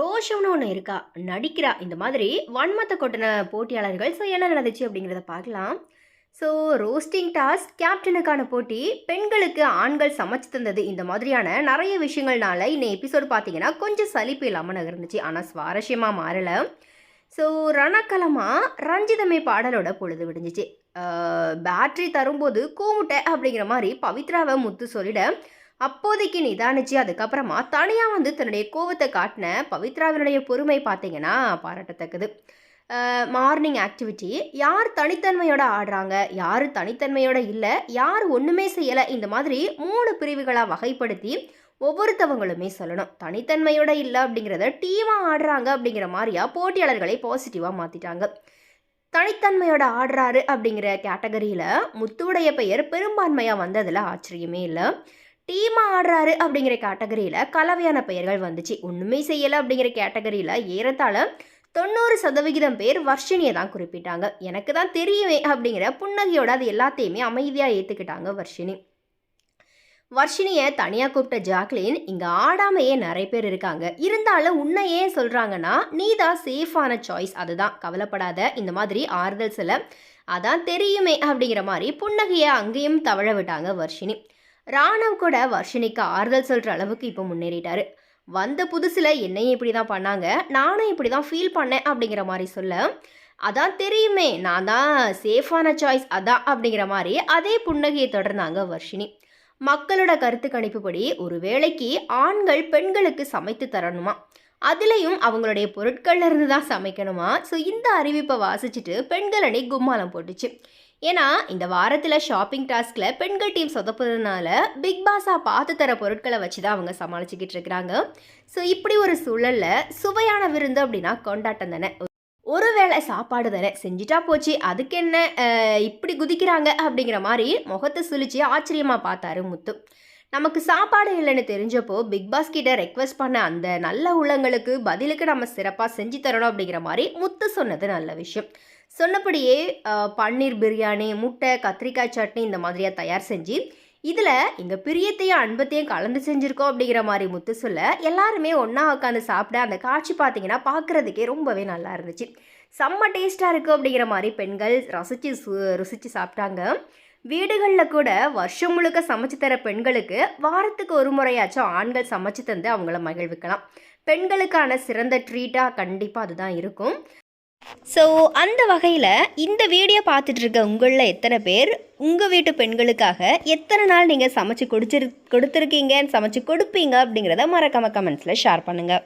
ரோஷம்னு ஒன்று இருக்கா நடிக்கிறா. இந்த மாதிரி வன்மத்தை கொட்டின போட்டியாளர்கள். ஸோ என்ன நடந்துச்சு அப்படிங்கிறத பார்க்கலாம். ஸோ ரோஸ்டிங் டாஸ்க் கேப்டனுக்கான போட்டி பெண்களுக்கு ஆண்கள் சமைச்சு தந்தது. இந்த மாதிரியான நிறைய விஷயங்கள்னால இன்னும் எபிசோடு பார்த்தீங்கன்னா கொஞ்சம் சலிப்பு இல்லாமல் நகர்ந்துச்சு. ஆனால் சுவாரஸ்யமாக மாறலை. ஸோ ரணக்கலமாக ரஞ்சிதமை பாடலோட பொழுது விடிஞ்சிச்சு. பேட்ரி தரும்போது கூமுட்டை அப்படிங்கிற மாதிரி பவித்ராவை முத்து சொல்லிட அப்போதைக்கு நிதானிச்சு அதுக்கப்புறமா தனியாக வந்து தன்னுடைய கோவத்தை காட்டின பவித்ராவினுடைய பொறுமை பார்த்தீங்கன்னா பாராட்டத்தக்கது. மார்னிங் ஆக்டிவிட்டி யார் தனித்தன்மையோட ஆடுறாங்க? யார் தனித்தன்மையோட இல்லை? யார் ஒன்றுமே செய்யலை? இந்த மாதிரி மூணு பிரிவுகளாக வகைப்படுத்தி ஒவ்வொருத்தவங்களுமே சொல்லணும். தனித்தன்மையோட இல்லை அப்படிங்கிறத டீமாக ஆடுறாங்க அப்படிங்கிற மாதிரியா போட்டியாளர்களை பாசிட்டிவாக மாற்றிட்டாங்க தனித்தன்மையோட ஆடுறாரு அப்படிங்கிற கேட்டகரியில் முத்துவுடைய பெயர் பெரும்பான்மையாக வந்ததில் ஆச்சரியமே இல்லை. டீமாக ஆடுறாரு அப்படிங்கிற கேட்டகரியில் கலவையான பெயர்கள் வந்துச்சு. ஒன்றுமே செய்யலை அப்படிங்கிற கேட்டகரியில் ஏறத்தாழ தொண்ணூறு சதவிகிதம் பேர் வர்ஷினியை தான் குறிப்பிட்டாங்க. எனக்கு தான் தெரியுமே அப்படிங்கிற புன்னகையோட அது எல்லாத்தையுமே அமைதியாக ஏற்றுக்கிட்டாங்க வர்ஷினி. வர்ஷினியை தனியாக கூப்பிட்ட ஜாக்லின் இங்கே ஆடாமையே நிறைய பேர் இருக்காங்க. இருந்தாலும் உன்னை ஏன் சொல்கிறாங்கன்னா நீ தான் சேஃபான சாய்ஸ் அதுதான். கவலைப்படாத. இந்த மாதிரி ஆறுதல் சில அதான் தெரியுமே அப்படிங்கிற மாதிரி புன்னகையை அங்கேயும் தவழ விட்டாங்க வர்ஷினி. ராணவ் கூட வர்ஷினிக்கு ஆறுதல் சொல்கிற அளவுக்கு இப்போ முன்னேறிட்டாரு. வந்த புதுசில் என்னையும் இப்படி தான் பண்ணாங்க நானும் இப்படி தான் ஃபீல் பண்ணேன் அப்படிங்கிற மாதிரி சொல்ல அதான் தெரியுமே நான் தான் சேஃபான சாய்ஸ் அதான் அப்படிங்கிற மாதிரி அதே புன்னகையை தொடர்ந்தாங்க வர்ஷினி. மக்களோட கருத்து கணிப்புப்படி ஒரு வேளைக்கு ஆண்கள் பெண்களுக்கு சமைத்து தரணுமா? அதுலேயும் அவங்களுடைய பொருட்கள்ல இருந்து தான் சமைக்கணுமா? ஸோ இந்த அறிவிப்பை வாசிச்சுட்டு பெண்கள் அணி கும்மாலம் போட்டுச்சு. ஏன்னா இந்த வாரத்தில் ஷாப்பிங் டாஸ்கில் பெண்கள் டீம் சொதப்புறதுனால பிக் பாஸாக பார்த்து தர பொருட்களை வச்சு தான் அவங்க சமாளிச்சுக்கிட்டு இருக்கிறாங்க. ஸோ இப்படி ஒரு சூழலில் சுவையான விருந்து அப்படின்னா கொண்டாட்டம் தானே. ஒருவேளை சாப்பாடு தானே செஞ்சுட்டா போச்சு அதுக்கு என்ன இப்படி குதிக்கிறாங்க அப்படிங்கிற மாதிரி முகத்தை சுழிச்சு ஆச்சரியமாக பார்த்தாரு முத்து. நமக்கு சாப்பாடு இல்லைன்னு தெரிஞ்சப்போ பிக் பாஸ் கிட்ட ரெக்வஸ்ட் பண்ண அந்த நல்ல உள்ளங்களுக்கு பதிலுக்கு நம்ம சிறப்பாக செஞ்சு தரணும் அப்படிங்கிற மாதிரி முத்து சொன்னது நல்ல விஷயம். சொன்னபடியே பன்னீர் பிரியாணி முட்டை கத்திரிக்காய் சட்னி இந்த மாதிரியாக தயார் செஞ்சு இதில் எங்கள் பிரியத்தையும் அன்பத்தையும் கலந்து செஞ்சுருக்கோம் அப்படிங்கிற மாதிரி முத்து சொல்ல எல்லாருமே ஒன்றா உட்காந்து சாப்பிட அந்த காட்சி பார்த்தீங்கன்னா பார்க்குறதுக்கே ரொம்பவே நல்லா இருந்துச்சு. செம்ம டேஸ்ட்டாக இருக்குது அப்படிங்கிற மாதிரி பெண்கள் ரசித்து சு ருசித்து சாப்பிட்டாங்க. வீடுகளில் கூட வருஷம் முழுக்க சமைச்சு தர பெண்களுக்கு வாரத்துக்கு ஒரு முறையாச்சும் ஆண்கள் சமைச்சு தந்து அவங்கள மகிழ்விக்கலாம். பெண்களுக்கான சிறந்த ட்ரீட்டாக கண்டிப்பாக அதுதான் இருக்கும். ஸோ அந்த வகையில் இந்த வீடியோ பார்த்துட்டு இருக்க உங்களில் எத்தனை பேர் உங்கள் வீட்டு பெண்களுக்காக எத்தனை நாள் நீங்கள் சமைச்சு கொடுச்சிரு கொடுத்துருக்கீங்க சமைச்சு கொடுப்பீங்க அப்படிங்கிறத மறக்காம கமெண்ட்ஸில் ஷேர் பண்ணுங்கள்